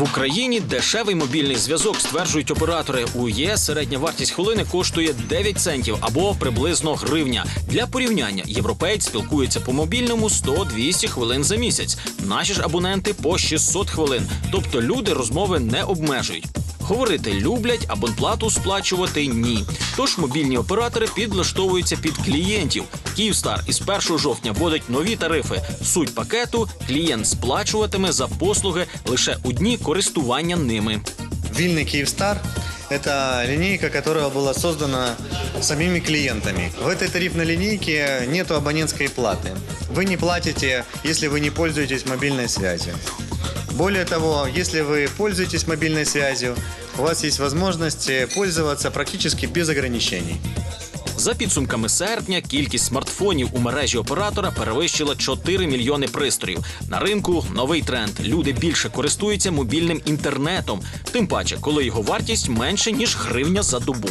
В Україні дешевий мобільний зв'язок, стверджують оператори. У ЄС середня вартість хвилини коштує 9 центів або приблизно гривня. Для порівняння європейць спілкується по мобільному 100-200 хвилин за місяць. Наші ж абоненти по 600 хвилин. Тобто люди розмови не обмежують. Говорити люблять, абонплату сплачувати ні. Тож мобільні оператори підлаштовуються під клієнтів. Київстар із 1 жовтня вводить нові тарифи. Суть пакету клієнт сплачуватиме за послуги лише у дні користування ними. Вильный Киевстар – это линейка, которая была создана самими клиентами. В этой тарифной линейке нет абонентской платы. Вы не платите, если вы не пользуетесь мобильной связью. Более того, если вы пользуетесь мобильной связью, у вас есть возможность э, пользоваться практически без ограничений. За підсумками серпня, кількість смартфонів у мережі оператора перевищила 4 мільйони пристроїв. На ринку новий тренд. Люди більше користуються мобільним інтернетом, тим паче, коли його вартість менше ніж гривня за добу.